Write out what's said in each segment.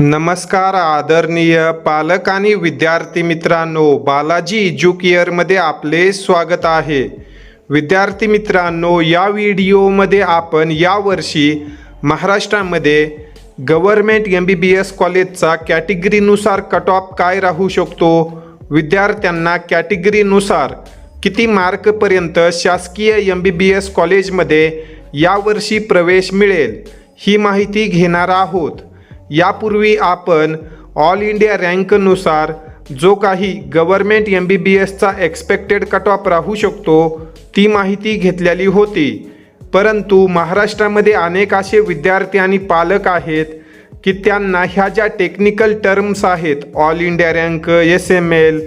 नमस्कार आदरणीय पालक आणि विद्यार्थी मित्रांनो बालाजी एज्युकेअरमध्ये आपले स्वागत आहे. विद्यार्थी मित्रांनो या व्हिडिओमध्ये आपण यावर्षी महाराष्ट्रामध्ये government M B B S कॉलेजचा कॅटेगरीनुसार कट ऑफ काय राहू शकतो? विद्यार्थ्यांना कॅटेगरीनुसार किती मार्कपर्यंत शासकीय एम बी बी एस कॉलेजमध्ये यावर्षी प्रवेश मिळेल ही माहिती घेणार आहोत. यापूर्वी आपण ऑल इंडिया रँकनुसार जो काही गव्हर्मेंट एम बी बी एसचा एक्सपेक्टेड कट ऑफ राहू शकतो ती माहिती घेतलेली होती. परंतु महाराष्ट्रामध्ये अनेक असे विद्यार्थी आणि पालक आहेत की त्यांना ह्या ज्या टेक्निकल टर्म्स आहेत all India rank S M L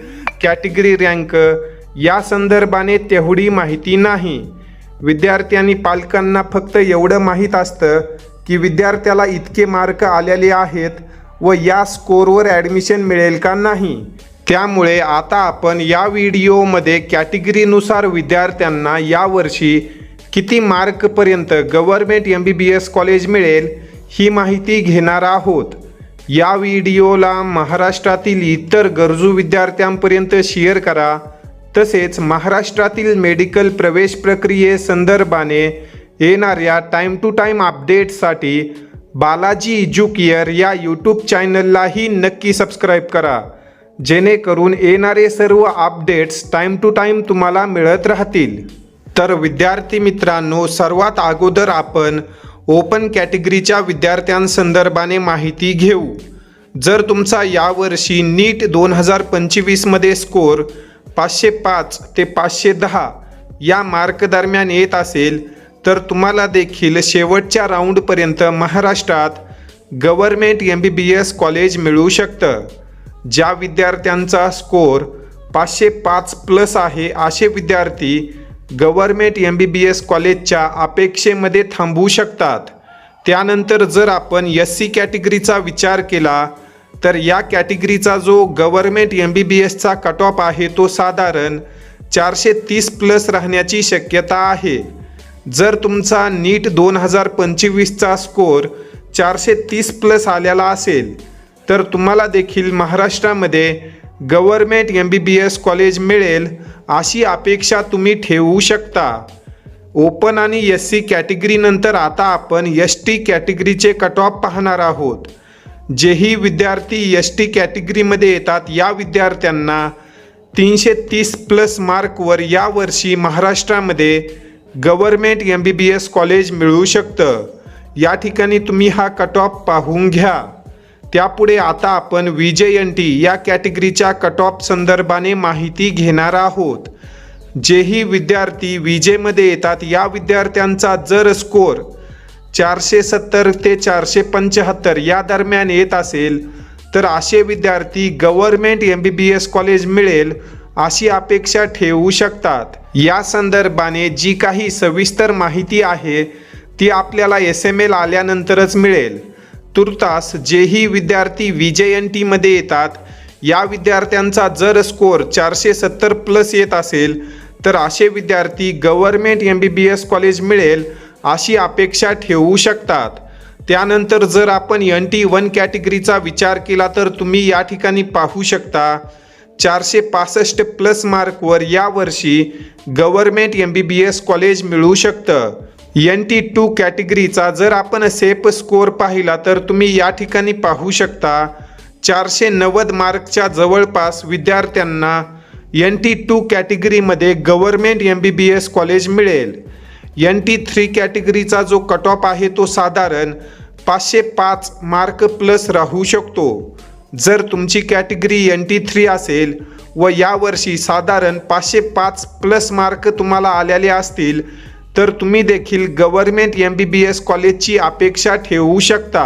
category rank या संदर्भाने तेवढी माहिती नाही. विद्यार्थी आणि पालकांना फक्त एवढं माहीत असतं की विद्यार्थ्याला इतके मार्क आलेले आहेत व या स्कोरवर ॲडमिशन मिळेल का नाही? त्यामुळे आता आपण या व्हिडिओमध्ये कॅटेगरीनुसार विद्यार्थ्यांना यावर्षी किती मार्कपर्यंत government M B B S college मिळेल ही माहिती घेणार आहोत. या व्हिडिओला महाराष्ट्रातील इतर गरजू विद्यार्थ्यांपर्यंत शेअर करा. तसेच महाराष्ट्रातील मेडिकल प्रवेश प्रक्रियेसंदर्भाने येणाऱ्या टाईम टू टाईम अपडेट्ससाठी बालाजी एज्युकेअर या यूट्यूब चॅनललाही नक्की सबस्क्राईब करा. जेणेकरून येणारे सर्व अपडेट्स टाईम टू टाईम तुम्हाला मिळत राहतील. तर विद्यार्थी मित्रांनो सर्वात अगोदर आपण ओपन कॅटेगरीच्या विद्यार्थ्यांसंदर्भाने माहिती घेऊ. जर तुमचा यावर्षी नीट दोन हजार पंचवीसमध्ये स्कोर पाचशे पाच ते पाचशे दहा या मार्क दरम्यान येत असेल तर तुम्हाला देखील शेवटच्या राऊंडपर्यंत महाराष्ट्रात government M B B S college मिळू शकतं. ज्या विद्यार्थ्यांचा स्कोर पाचशे पाच प्लस आहे असे विद्यार्थी government M B B S कॉलेजच्या अपेक्षेमध्ये थांबू शकतात. त्यानंतर जर आपण एस सी कॅटेगरीचा विचार केला तर या कॅटेगरीचा जो गव्हर्मेंट एम बी बी एसचा कट ऑफ आहे तो साधारण चारशे तीस प्लस राहण्याची शक्यता आहे. जर तुमचा नीट दोन हजार पंचवीसचा स्कोर चारशे तीस प्लस आलेला असेल तर तुम्हाला देखील महाराष्ट्रामध्ये government M B B S college मिळेल अशी अपेक्षा तुम्ही ठेवू शकता. ओपन आणि एस सी कॅटेगरीनंतर आता आपण एस टी कॅटेगरीचे कट ऑफ पाहणार आहोत. जेही विद्यार्थी एस टी कॅटेगरीमध्ये येतात या विद्यार्थ्यांना तीनशे तीस प्लस मार्कवर यावर्षी महाराष्ट्रामध्ये government M B B S college मिळू शकतं. या ठिकाणी तुम्ही हा कट ऑफ पाहून घ्या. त्यापुढे आता आपण व्ही जे एन टी या कॅटेगरीच्या कट ऑफ संदर्भाने माहिती घेणार आहोत. जेही विद्यार्थी विजेमध्ये जेमध्ये येतात या विद्यार्थ्यांचा जर स्कोर चारशे सत्तर ते चारशे पंच्याहत्तर या दरम्यान येत असेल तर असे विद्यार्थी government M B B S college मिळेल. अशी अपेक्षा ठेवू शकतात. या संदर्भाने जी काही सविस्तर माहिती आहे ती आपल्याला एस एम एल आल्यानंतरच मिळेल. तुर्तास जेही विद्यार्थी व्ही जे एन टीमध्ये येतात या विद्यार्थ्यांचा जर स्कोअर चारशे सत्तर प्लस येत असेल तर असे विद्यार्थी government M B B S college मिळेल अशी अपेक्षा ठेवू शकतात. त्यानंतर जर आपण एन टी वन कॅटेगरीचा विचार केला तर तुम्ही या ठिकाणी पाहू शकता चारशे पासष्ट प्लस मार्कवर यावर्षी government M B B S college मिळू शकतं. एन टी टू कॅटेगरीचा जर आपण सेफ स्कोअर पाहिला तर तुम्ही या ठिकाणी पाहू शकता चारशे नव्वद मार्कच्या जवळपास विद्यार्थ्यांना एन टी टू कॅटेगरीमध्ये government M B B S college मिळेल. एन टी थ्री कॅटेगरीचा जो कट ऑफ आहे तो साधारण पाचशे पाच मार्क प्लस राहू शकतो. जर तुमची कॅटेगरी एन टी थ्री असेल व यावर्षी साधारण पाचशे पाच प्लस मार्क तुम्हाला आलेले असतील तर तुम्ही देखील government M B B S कॉलेजची अपेक्षा ठेवू शकता.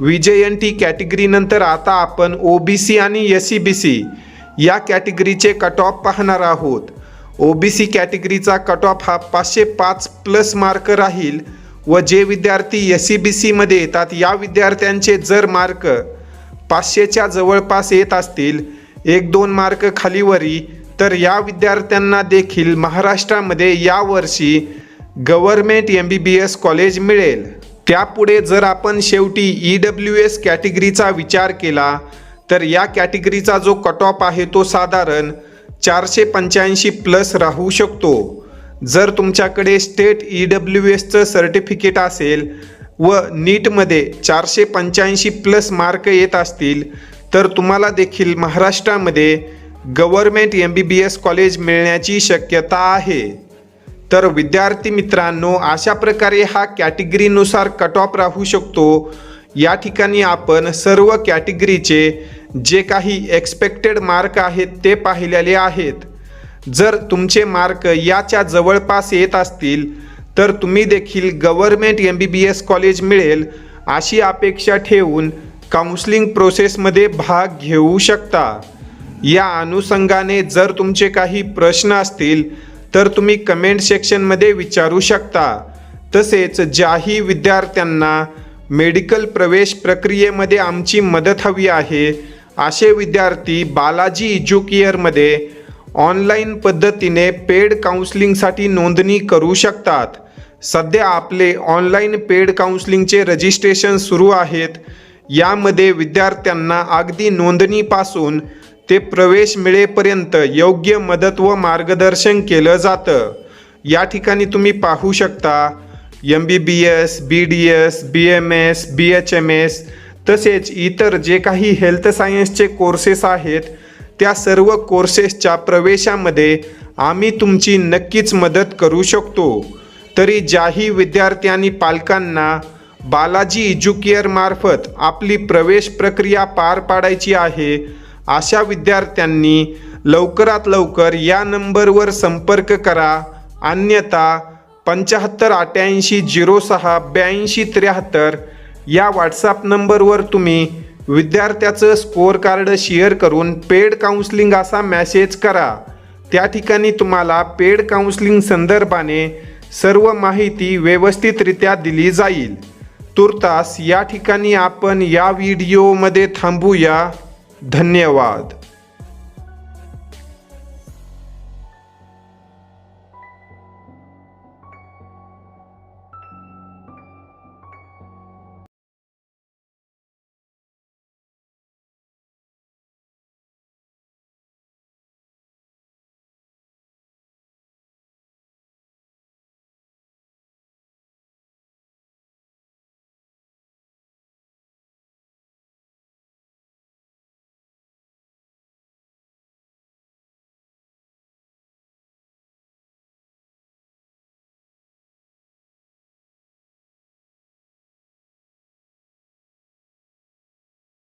विजय एन टी कॅटेगरीनंतर आता आपण ओ बी सी आणि एस सी बी सी या कॅटेगरीचे कट ऑफ पाहणार आहोत. ओ बी सी कॅटेगरीचा कट ऑफ हा पाचशे पाच प्लस मार्क राहील व जे विद्यार्थी एस सी बी सीमध्ये येतात या विद्यार्थ्यांचे जर मार्क पाचशेच्या जवळपास येत असतील एक दोन मार्क खालीवरी तर या विद्यार्थ्यांना देखील महाराष्ट्रामध्ये यावर्षी government M B B S college मिळेल. त्यापुढे जर आपण शेवटी ई डब्ल्यू एस कॅटेगरीचा विचार केला तर या कॅटेगरीचा जो कट ऑफ आहे तो साधारण चारशे पंच्याऐंशी प्लस राहू शकतो. जर तुमच्याकडे स्टेट ई डब्ल्यू एसचं सर्टिफिकेट असेल व नीटमध्ये चारशे पंच्याऐंशी प्लस मार्क येत असतील तर तुम्हाला देखील महाराष्ट्रामध्ये government M B B S college मिळण्याची शक्यता आहे. तर विद्यार्थी मित्रांनो अशा प्रकारे हा कॅटेगरीनुसार कट ऑफ राहू शकतो. या ठिकाणी आपण सर्व कॅटेगरीचे जे काही एक्सपेक्टेड मार्क आहेत ते पाहिलेले आहेत. जर तुमचे मार्क याच्या जवळपास येत असतील तर तुम्ही देखील government M B B S college मिळेल अशी अपेक्षा ठेवून काउन्सिलिंग प्रोसेसमध्ये भाग घेऊ शकता. या अनुषंगाने जर तुमचे काही प्रश्न असतील तर तुम्ही कमेंट सेक्शनमध्ये विचारू शकता. तसेच ज्याही विद्यार्थ्यांना मेडिकल प्रवेश प्रक्रियेमध्ये आमची मदत हवी आहे असे विद्यार्थी बालाजी इज्युकेअरमध्ये ऑनलाईन पद्धतीने पेड काउन्सिलिंगसाठी नोंदणी करू शकतात. सध्या आपले ऑनलाईन पेड काउन्सिलिंगचे रजिस्ट्रेशन सुरू आहेत. यामध्ये विद्यार्थ्यांना अगदी नोंदणीपासून ते प्रवेश मिळेपर्यंत योग्य मदत व मार्गदर्शन केलं जातं. या ठिकाणी तुम्ही पाहू शकता M B B S B D S B M S B H M S तसेच इतर जे काही हेल्थ सायन्सचे कोर्सेस आहेत त्या सर्व कोर्सेसच्या प्रवेशामध्ये आम्ही तुमची नक्कीच मदत करू शकतो. तरी ज्याही विद्यार्थी आणि पालकांना बालाजी इज्युकेअर मार्फत आपली प्रवेश प्रक्रिया पार पाडायची आहे अशा विद्यार्थ्यांनी लवकरात लवकर या नंबरवर संपर्क करा. अन्यथा पंच्याहत्तर अठ्याऐंशी झिरो सहा ब्याऐंशी त्र्याहत्तर या व्हॉट्सॲप नंबरवर तुम्ही विद्यार्थ्याचं स्कोअर कार्ड शेअर करून पेड काउन्सलिंग असा मॅसेज करा. त्या ठिकाणी तुम्हाला पेड काउन्सलिंग संदर्भाने सर्व माहिती व्यवस्थितरित्या दिली जाईल. तुर्तास या ठिकाणी आपण या व्हिडिओमध्ये थांबूया. धन्यवाद.